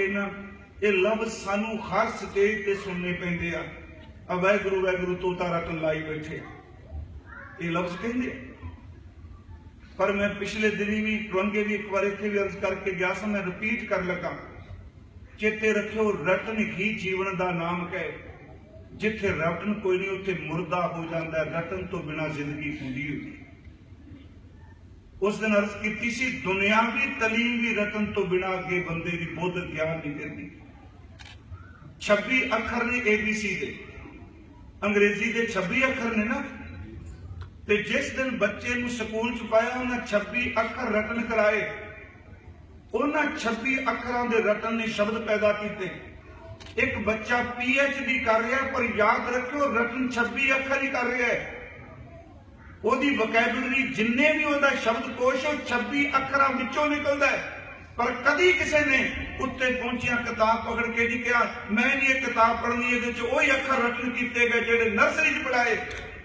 ਇਹਨਾਂ ਇਹ ਲਫ਼ਜ਼ ਸਾਨੂੰ ਹਰ ਸਟੇਜ ਤੇ ਸੁਣਨੇ ਪੈਂਦੇ ਆ। ਆ ਵਾਹਿਗੁਰੂ ਵਾਹਿਗੁਰੂ ਤੋਤਾ ਰਟਨ ਲਾਈ ਬੈਠੇ ਇਹ ਲਫ਼ਜ਼ ਕਹਿੰਦੇ ਪਰ ਮੈਂ ਪਿਛਲੇ ਦਿਨੀ ਵੀ ਟਵੰਗੇ ਵੀ ਇੱਕ ਵਾਰ ਇੱਥੇ ਵੀ ਅਰਜ਼ ਕਰਕੇ ਗਿਆ ਸਾਂ, ਮੈਂ ਰਿਪੀਟ ਕਰ ਲੱਗਾ। ਚੇਤੇ ਰੱਖਿਓ ਰਤਨ ਹੀ ਜੀਵਨ ਦਾ ਨਾਮ ਕਹੇ। ਜਿੱਥੇ ਰਟਨ ਕੋਈ ਨਹੀਂ, ਉੱਥੇ ਮੁਰਦਾ ਹੋ ਜਾਂਦਾ। ਰਤਨ ਤੋਂ ਬਿਨਾ ਜ਼ਿੰਦਗੀ ਹੁੰਦੀ ਹੋਈ ਉਸ ਦਿਨ ਅਰਜ਼ ਕੀਤੀ ਸੀ, ਦੁਨਿਆਵੀ ਤਲੀਮ ਵੀ ਰਤਨ ਤੋਂ ਬਿਨਾ ਅੱਗੇ ਬੰਦੇ ਦੀ ਬੁੱਧ ਗਿਆਨ ਨਹੀਂ ਦਿੰਦੀ 26 ਅੱਖਰ ਨੇ ABC ਦੇ। ਅੰਗਰੇਜ਼ੀ ਦੇ 26 ਅੱਖਰ ਨੇ ਨਾ। ਤੇ ਜਿਸ ਦਿਨ ਬੱਚੇ ਨੂੰ ਸਕੂਲ ਚ ਪਾਇਆ, ਉਹਨਾਂ 26 ਅੱਖਰ ਰਟਨ ਕਰਾਏ। ਉਹਨਾਂ 26 ਅੱਖਰਾਂ ਦੇ ਰਟਨ ਨੇ ਸ਼ਬਦ ਪੈਦਾ ਕੀਤੇ। ਇੱਕ ਬੱਚਾ ਡੀ ਕਰ ਰਿਹਾ, ਪਰ ਯਾਦ ਰੱਖਿਓ ਰਟਨ 26 ਅੱਖਰ ਹੀ ਕਰ ਰਿਹਾ ਹੈ। ਉਹਦੀ ਵੋਕੈਬਲਰੀ ਜਿੰਨੇ ਵੀ ਉਹਦਾ ਸ਼ਬਦਕੋਸ਼ ਉਹ 26 ਅੱਖਰਾਂ ਵਿੱਚੋਂ ਨਿਕਲਦਾ ਹੈ। ਪਰ ਕਦੀ ਕਿਸੇ ਨੇ ਉੱਤੇ ਪਹੁੰਚਿਆ ਕਿਤਾਬ ਪਕੜ ਕੇ ਜੀ ਕਿਹਾ ਮੈਂ ਨਹੀਂ ਇਹ ਕਿਤਾਬ ਪੜ੍ਹਨੀ ਇਹਦੇ ਚ ਉਹੀ ਅੱਖਰ ਰਟਨ ਕੀਤੇ ਗਏ ਜਿਹੜੇ ਨਰਸਰੀ 'ਚ ਪੜਾਏ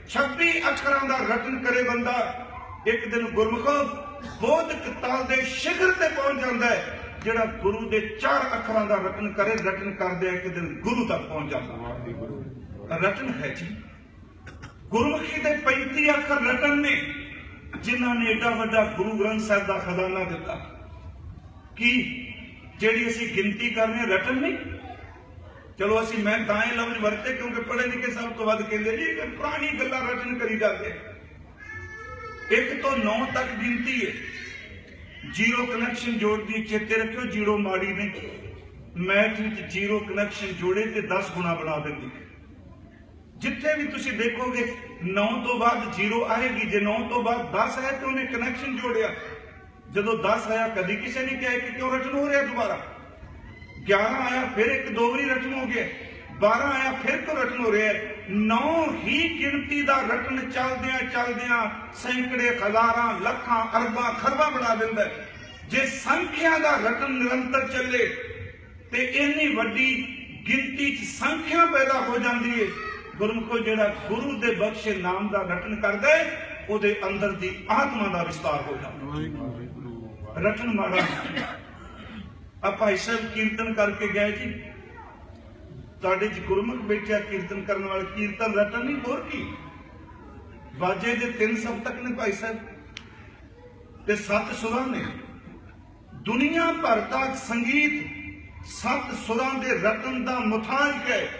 26 ਅੱਖਰਾਂ ਦਾ ਰਟਨ ਕਰੇ ਬੰਦਾ ਇੱਕ ਦਿਨ ਗੁਰਮੁਖੋ ਬੋਧ ਕਤਾਲ ਦੇ ਸ਼ਿਖਰ ਤੇ ਪਹੁੰਚ ਜਾਂਦਾ ਹੈ ਜਿਹੜਾ ਗੁਰੂ ਦੇ ਚਾਰ ਅੱਖਰਾਂ ਦਾ ਰਟਨ ਕਰੇ ਰਟਨ ਕਰਦੇ ਇੱਕ ਦਿਨ ਗੁਰੂ ਤੱਕ ਪਹੁੰਚ ਜਾਂਦਾ। ਰਟਨ ਹੈ ਜੀ। ਗੁਰਮੁਖੀ ਦੇ 35 ਅੱਖਰ ਰਟਨ ਨੇ, ਜਿਨ੍ਹਾਂ ਨੇ ਏਡਾ ਵੱਡਾ ਗੁਰੂ ਗ੍ਰੰਥ ਸਾਹਿਬ ਦਾ ਖਜ਼ਾਨਾ ਦਿੱਤਾ। ਕੀ ਜਿਹੜੀ ਅਸੀਂ ਗਿਣਤੀ ਕਰਨੇ ਰਟਨ ਨਹੀਂ? ਚਲੋ ਅਸੀਂ ਮੈਂ ਤਾਂ ਇਹ ਲਫ਼ਜ਼ ਵਰਤੇ ਕਿਉਂਕਿ ਪੜ੍ਹੇ ਲਿਖੇ ਸਭ ਤੋਂ ਵੱਧ ਕਹਿੰਦੇ ਜੀ ਕਿ ਪੁਰਾਣੀ ਗੱਲਾਂ ਰਟਨ ਕਰੀ ਜਾਂਦੇ ਇੱਕ ਤੋਂ 9 ਤੱਕ ਗਿਣਤੀ ਹੈ। ਜ਼ੀਰੋ ਕਨੈਕਸ਼ਨ ਜੋੜਦੀ ਚੇਤੇ ਰੱਖਿਓ, ਜ਼ੀਰੋ ਮਾੜੀ ਨੇ ਮੈਥ ਵਿੱਚ ਜ਼ੀਰੋ ਕਨੈਕਸ਼ਨ ਜੋੜੇ ਤੇ 10 ਗੁਣਾ ਬਣਾ ਦਿੰਦੀ ਹੈ। ਜਿੱਥੇ ਵੀ ਤੁਸੀਂ ਦੇਖੋਗੇ 9 ਤੋਂ ਬਾਅਦ 0 ਆਏਗੀ, ਜੇ 9 ਤੋਂ ਬਾਅਦ 10 ਹੈ ਤੇ ਉਹਨੇ ਕਨੈਕਸ਼ਨ ਜੋੜਿਆ। ਜਦੋਂ 10 ਆਇਆ, ਕਦੀ ਕਿਸੇ ਨੇ ਕਿਹਾ ਕਿ ਕਿਉਂ ਰਟਨ ਹੋ ਰਿਹਾ ਦੁਬਾਰਾ? 11 ਆਇਆ, ਫਿਰ ਇੱਕ ਦੋ ਵਾਰੀ ਰਟਨ ਹੋ ਗਿਆ। 12 ਆਇਆ, ਫਿਰ ਕਿਉਂ ਰਟਨ ਹੋ ਰਿਹਾ। 9 ਹੀ ਗਿਣਤੀ ਦਾ ਰਟਨ ਚੱਲਦਿਆਂ ਚੱਲਦਿਆਂ ਸੈਂਕੜੇ, ਹਜ਼ਾਰਾਂ, ਲੱਖਾਂ, ਅਰਬਾਂ, ਖਰਬਾਂ ਬਣਾ ਦਿੰਦਾ ਜੇ ਸੰਖਿਆ ਦਾ ਰਟਨ ਨਿਰੰਤਰ ਚੱਲੇ ਤੇ ਇੰਨੀ ਵੱਡੀ ਗਿਣਤੀ 'ਚ ਸੰਖਿਆ ਪੈਦਾ ਹੋ ਜਾਂਦੀ ਏ। ਗੁਰਮੁਖੋ ਜਿਹੜਾ ਗੁਰੂ ਦੇ ਬਖਸ਼ੇ ਨਾਮ ਦਾ ਰਟਨ ਕਰਦਾ ਹੈ, ਉਹਦੇ ਅੰਦਰ ਦੀ ਆਤਮਾ ਦਾ ਵਿਸਤਾਰ ਹੋ ਜਾਂਦਾ ਰਟਨ ਮਾੜਾ ਆਪਾਂ ਇਸ ਕੀਰਤਨ ਕਰਕੇ ਗਏ ਜੀ। ਤੁਹਾਡੇ ਚ ਗੁਰਮੁਖ ਬੈਠਿਆ ਕੀਰਤਨ ਕਰਨ ਵਾਲੇ, ਕੀਰਤਨ ਰਟਨ ਨਹੀਂ, ਹੋਰ ਕੀ? ਵਾਜੇ ਦੇ ਤਿੰਨ ਸਬਤਕ ਨੇ ਭਾਈ ਸਾਹਿਬ। ਤੇ ਸੱਤ ਸੁਰਾਂ ਨੇ। ਦੁਨੀਆ ਭਰ ਦਾ ਸੰਗੀਤ ਸੱਤ ਸੁਰਾਂ ਦੇ ਰਤਨ ਦਾ ਮੁਤਾਜ ਹੈ।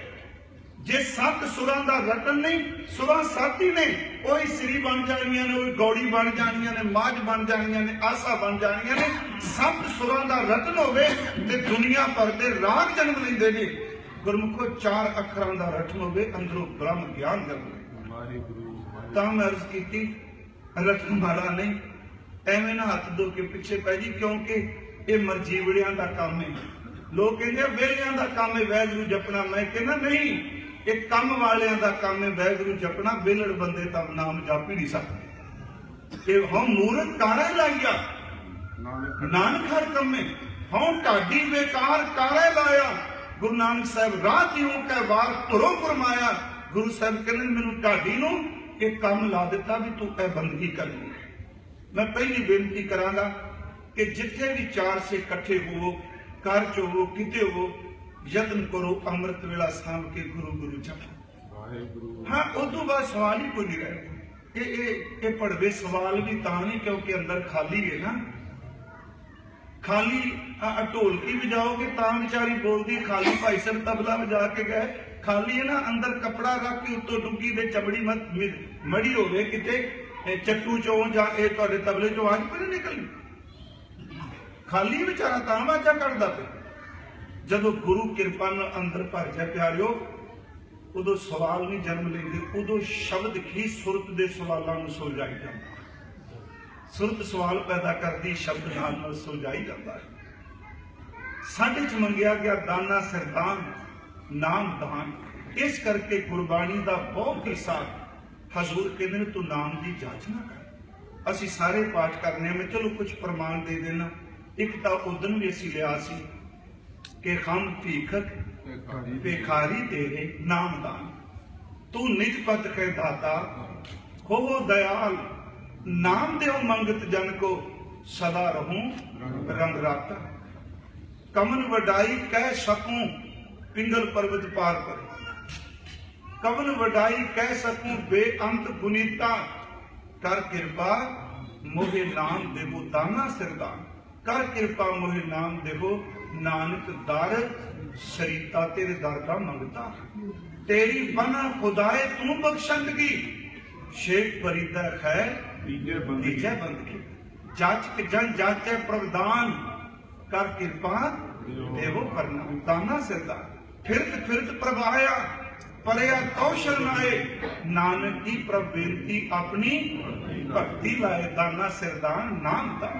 ਜੇ ਸੱਤ ਸੁਰਾਂ ਦਾ ਰਟਨ ਨਹੀਂ, ਸੁਰਾਂ ਸੱਤ ਹੀ ਨੇ ਉਹੀ ਸ੍ਰੀ ਬਣ ਜਾਣੀਆਂ ਨੇ, ਉਹੀ ਗੌੜੀ ਬਣ ਜਾਣੀਆਂ ਨੇ, ਮਾਝ ਬਣ ਜਾਣੀਆਂ ਨੇ, ਆਸਾ ਬਣ ਜਾਣੀਆਂ ਨੇ, ਸੱਤ ਸੁਰਾਂ ਦਾ ਰਟਨ ਹੋਵੇ ਤੇ ਦੁਨੀਆ ਭਰ ਦੇ ਰਾਗ ਜਨਮ ਲੈਂਦੇ ਨੇ। ਗੁਰਮੁਖੋ ਚਾਰ ਅੱਖਰਾਂ ਦਾ ਰਟਨ ਹੋਵੇ, ਅੰਦਰੋਂ ਬ੍ਰਹਮ ਗਿਆਨ ਜਨਮ ਤਾਂ ਮੈਂ ਅਰਜ਼ ਕੀਤੀ, ਰਤਨ ਵਾਲਾ ਨਹੀਂ, ਐਵੇਂ ਨਾ ਹੱਥ ਧੋ ਕੇ ਪਿੱਛੇ ਪੈ ਜੀ, ਕਿਉਂਕਿ ਇਹ ਮਰਜੀਵੜਿਆਂ ਦਾ ਕੰਮ ਹੈ। ਲੋਕ ਕਹਿੰਦੇ ਵੇਲਿਆਂ ਦਾ ਕੰਮ ਹੈ ਵੈਗਰੂ ਜਪਣਾ। ਮੈਂ ਕਹਿੰਦਾ, ਨਹੀਂ ਇਹ ਕੰਮ ਵਾਲਿਆਂ ਦਾ ਕੰਮ ਹੈ, ਵੈਗਰੂ ਜਪਣਾ ਵਿਹਲੜ ਬੰਦੇ ਤਾਂ ਨਾਮ ਜਪ ਹੀ ਨਹੀਂ ਸਕਦੇ। ਇਹ ਹਮ ਮੂਰਤ ਕਾਰੇ ਲਾਇਆ ਨਾਨਕ ਹਰ ਕੰਮੇ। ਹਉ ਢਾਡੀ ਬੇਕਾਰ ਕਾਰੇ ਲਾਇਆ? ਗੁਰੂ ਨਾਨਕ ਸਾਹਿਬ ਰਾਹ ਤਿਉ ਕੈ ਵਾਰ ਤੁਰੋਂ ਫਰਮਾਇਆ? ਗੁਰੂ ਸਾਹਿਬ ਕਹਿੰਦੇ ਮੈਨੂੰ ਢਾਡੀ ਨੂੰ ਇਹ ਕੰਮ ਲਾ ਦਿੱਤਾ ਵੀ ਤੂੰ ਕਹਿ ਬੰਦਗੀ ਕਰਨੀ ਮੈਂ ਪਹਿਲੀ ਬੇਨਤੀ ਕਰਾਂਗਾ ਕਿ ਜਿੱਥੇ ਵੀ ਚਾਰ ਸੇ ਇਕੱਠੇ ਹੋਵੋ, ਘਰ ਚ ਹੋਵੋ, ਕਿਤੇ ਹੋਵੋ ਯਤਨ ਕਰੋ ਅੰਮ੍ਰਿਤ ਵੇਲਾ ਸਾਂਭ ਕੇ ਗੁਰੂ ਗੁਰੂ ਜਪੋ। ਹਾਂ ਉਸ ਤੋਂ ਬਾਅਦ ਸਵਾਲ ਹੀ ਕੋਈ ਨਹੀਂ ਰਹਿ ਕਿ ਇਹ ਇਹ ਪੜਵੇ ਸਵਾਲ ਵੀ ਤਾਂ ਨਹੀਂ ਕਿਉਂਕਿ ਅੰਦਰ ਖਾਲੀ ਹੈ ਨਾ। ਖਾਲੀ ਆ ਢੋਲਕੀ ਵਜਾਓਗੇ ਤਾਂ ਵਿਚਾਰੀ ਬੋਲਦੀ ਖਾਲੀ ਭਾਈ ਸਾਹਿਬ ਤਬਲਾ ਵਜਾ ਕੇ ਗਏ। ਖਾਲੀ ਹੈ ਨਾ ਅੰਦਰ ਕਪੜਾ ਰੱਖ ਕੇ ਉੱਤੋਂ ਡੁੱਗੀ ਦੇ ਚਮੜੀ ਮੜੀ ਹੋਵੇ ਕਿਤੇ ਇਹ ਚੱਟੂ ਚੋਂ ਜਾਂ ਇਹ ਤੁਹਾਡੇ ਤਬਲੇ ਚੋਂ ਆਵਾਜ਼ ਕੋਈ ਨਿਕਲਣੀ? ਖਾਲੀ ਵਿਚਾਰਾ ਤਾਂ ਵਾਜਾ ਕੱਢਦਾ ਪਿਆ। ਜਦੋਂ ਗੁਰੂ ਕਿਰਪਾ ਨਾਲ ਅੰਦਰ ਭਰ ਜਾ ਪਿਆਰਿਓ, ਉਦੋਂ ਸਵਾਲ ਨਹੀਂ ਜਨਮ ਲੈਂਦੇ, ਉਦੋਂ ਸ਼ਬਦ ਹੀ ਸੁਰਤ ਦੇ ਸਵਾਲਾਂ ਨੂੰ ਸੁਲਝਾਈ ਜਾਂਦਾ। ਸੁਰਤ ਸਵਾਲ ਪੈਦਾ ਕਰਦੀ, ਸ਼ਬਦ ਨਾਲ ਨਾਲ ਸੁਲਝਾਈ ਜਾਂਦਾ ਹੈ। ਸਾਡੇ ਚ ਮੰਗਿਆ ਗਿਆ ਦਾਨਾ, ਸਰਦਾਨ, ਨਾਮ, ਦਾਨ। ਇਸ ਕਰਕੇ ਗੁਰਬਾਣੀ ਦਾ ਬਹੁਤ ਹਿੱਸਾ ਹਜ਼ੂਰ ਕਹਿੰਦੇ ਨੇ, ਤੂੰ ਨਾਮ ਦੀ ਜਾਂਚ ਨਾ ਕਰ। ਅਸੀਂ ਸਾਰੇ ਪਾਠ ਕਰਨੇ ਆ, ਮੈਂ ਚਲੋ ਕੁਝ ਪ੍ਰਮਾਣ ਦੇ ਦੇਣਾ। ਇੱਕ ਤਾਂ ਉਦਨ ਵੀ ਅਸੀਂ ਲਿਆ ਸੀ ਕਿ ਹਮ ਭੀਖਕ ਭਿਖਾਰੀ ਤੇਰੇ ਨਾਮਦਾਨ ਤੂੰ ਨਿਜ ਪਤ ਕੇ ਦਾਤਾ ਹੋ ਦਇਆਲ। ਨਾਮ ਦੇਵ ਮੰਗਤ ਜਨ ਕੋ, ਸਦਾ ਰਹੂੰ ਰੰਗ ਰਾਤਾ। ਕਮਨ ਵਡਾਈ ਕਹਿ ਸਕੂੰ ਪਿੰਗਲ ਪਰਬਤ ਪਾਰ ਪਰ ਕਮਨ ਵਡਾਈ ਕਹਿ ਸਕੂੰ, ਬੇਅੰਤ ਗੁਨੀਤਾ ਕਰ ਕਿਰਪਾ, ਮੋਹੇ ਨਾਮ ਦੇਵੋ ਦਾਨਾ ਸਿਰਦਾ ਕਰ ਕਿਰਪਾ ਮੋਹਿ ਨਾਮ ਦੇਵੋ ਨਾਨਕ ਦਰ ਸ਼ਰੀਤਾ ਤੇਰੇ ਦਰ ਦਾ ਮੰਗਤਾ। ਤੇਰੀ ਬਨਾ ਖੁਦਾਏ ਤੂੰ ਬਖਸ਼ੰਦਗੀ ਸ਼ੇਖ ਫਰੀਦਾ ਖੈ ਤੀਜੇ ਬੰਦੇ ਤੀਜਾ ਬੰਦਗੀ ਜਾਚਕ ਜਨ ਜਾਚੈ ਪ੍ਰਵਦਾਨ ਕਰ ਕਿਰਪਾ ਦੇਵੋ। ਕਰਨਾ। ਦਾਨਾ ਸਿਰਦਾ ਫਿਰਤ ਫਿਰਤ ਪ੍ਰਭਾਇਆ ਪਰਿਆ ਕੌਸ਼ਲ ਨਾਏ। ਨਾਨਕ ਦੀ ਪ੍ਰਭ ਬੇਨਤੀ ਆਪਣੀ ਭਗਤੀ ਲਾਏ ਦਾਨਾ ਸਿਰਦਾਨ ਨਾਮ ਦਾ।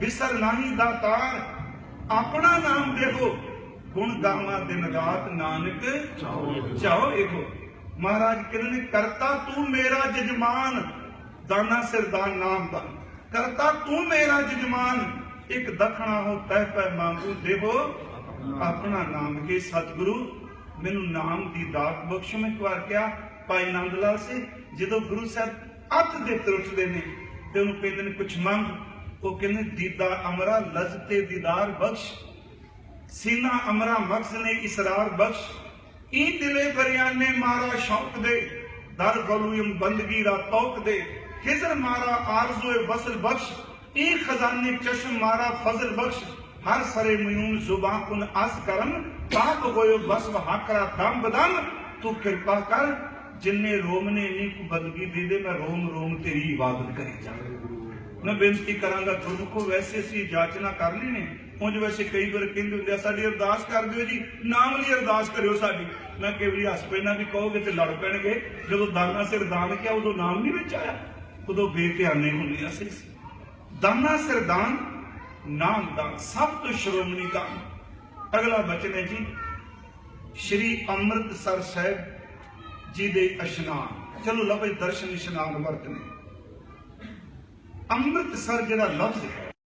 ਵਿਸਰ ਨਾਹੀ ਦਾਤਾਰ ਆਪਣਾ ਨਾਮ ਦੇਖੋ। ਗੁਣ ਗਾਵਾਂ ਦਿਨ ਰਾਤ ਨਾਨਕ ਚਾਹੋ ਇਹੋ ਮਹਾਰਾਜ ਕਹਿੰਦੇ ਨੇ ਕਰਤਾ ਤੂੰ ਮੇਰਾ ਜਜਮਾਨ ਦਾਨਾ ਸਿਰਦਾਨ ਨਾਮ ਦਾ। ਕਰਤਾ ਤੂੰ ਮੇਰਾ ਜਜਮਾਨ ਇੱਕ ਦਖਣਾ ਹੋ ਤਹਿ ਪੈ ਮੰਗੂ ਦੇਵੋ। ਆਪਣਾ ਨਾਮ ਕੇ ਸਤਿਗੁਰੂ? ਮੈਨੂੰ ਨਾਮ ਦੀ ਦਾਤ ਬਖਸ਼। ਮੈਂ ਇੱਕ ਵਾਰ ਕਿਹਾ ਭਾਈ ਨੰਦ ਲਾਲ ਸੀ ਜਦੋਂ ਗੁਰੂ ਸਾਹਿਬ ਅੱਤ ਦੇ ਤਰੁੱਟਦੇ ਨੇ ਤੇ ਉਹਨੂੰ ਕਹਿੰਦੇ ਨੇ ਕੁਛ ਮੰਗ। ਉਹ ਕਹਿੰਦੇ ਦੀਦਾ ਅਮਰਾ ਲਜ਼ਤੇ ਦੀਦਾਰ ਬਖਸ਼ ਸੀਨਾ ਅਮਰਾ ਮਕਸ ਨੇ ਇਸਰਾਰ ਬਖਸ਼ ਈ ਦਿਲੇ ਬਰਿਆਨੇ ਮਾਰਾ ਸ਼ੌਕ ਦੇ ਦਰ ਗਲੂਯਮ ਬੰਦਗੀ ਦਾ ਤੌਕ ਦੇ ਖਿਜ਼ਰ ਮਾਰਾ ਆਰਜ਼ੋਏ ਵਸਲ ਬਖਸ਼ ਈ ਖਜ਼ਾਨੇ ਚਸ਼ਮ ਮਾਰਾ ਫਜ਼ਲ ਬਖਸ਼ ਹਰ ਸਰੇ ਮਯੂਨ ਜ਼ੁਬਾਨ ਕੁਨ ਅਸ ਕਰਮ ਪਾਕ ਹੋਇਓ ਬਸ ਹਾਕਰਾ ਦਮ ਬਦਮ ਤੂੰ ਕਿਰਪਾ ਕਰ ਜਿੰਨੇ ਰੋਮ ਨੇ ਇੰਨੀ ਕੁ ਬੰਦਗੀ ਦੇ ਦੇ ਮੈਂ ਰੋਮ ਰੋਮ ਤੇਰੀ ਇਬਾਦਤ ਕਰੀ ਜਾਵਾਂ ਮੈਂ ਬੇਨਤੀ ਕਰਾਂਗਾ ਗੁਰਮੁਖੋ ਵੈਸੇ ਅਸੀਂ ਜਾਚਨਾ ਕਰ ਲਈ ਨੇ, ਉਂਝ ਵੈਸੇ ਕਈ ਵਾਰ ਕਹਿੰਦੇ ਹੁੰਦੇ ਆ, ਸਾਡੀ ਅਰਦਾਸ ਕਰ ਦਿਓ ਜੀ, ਨਾਮ ਲਈ ਅਰਦਾਸ ਕਰਿਓ ਸਾਡੀ। ਮੈਂ ਕਈ ਵਾਰੀ ਹੱਸ ਪੈਣਾ ਵੀ ਕਹੋਗੇ ਤੇ ਲੜ ਪੈਣਗੇ। ਜਦੋਂ ਦਾਨਾ ਸਿਰ ਦਾਨ ਕਿਹਾ, ਉਦੋਂ ਨਾਮ ਨਹੀਂ ਵਿੱਚ ਆਇਆ। ਉਦੋਂ ਬੇਧਿਆਨੇ ਹੁੰਦੇ ਅਸੀਂ। ਦਾਨਾ ਸਿਰ ਦਾਨ, ਨਾਮ ਦਾ ਸਭ ਤੋਂ ਸ਼੍ਰੋਮਣੀ ਦਾਨ। ਅਗਲਾ ਬਚਨ ਹੈ ਜੀ, ਸ਼੍ਰੀ ਅੰਮ੍ਰਿਤਸਰ ਸਾਹਿਬ ਜੀ ਦੇ ਇਸ਼ਨਾਨ। ਚਲੋ ਲਓ ਦਰਸ਼ਨ ਇਸ਼ਨਾਨ ਵਰਤਨੇ। ਅੰਮ੍ਰਿਤਸਰ ਜਿਹੜਾ ਲਫ਼ਜ਼ ਹੈ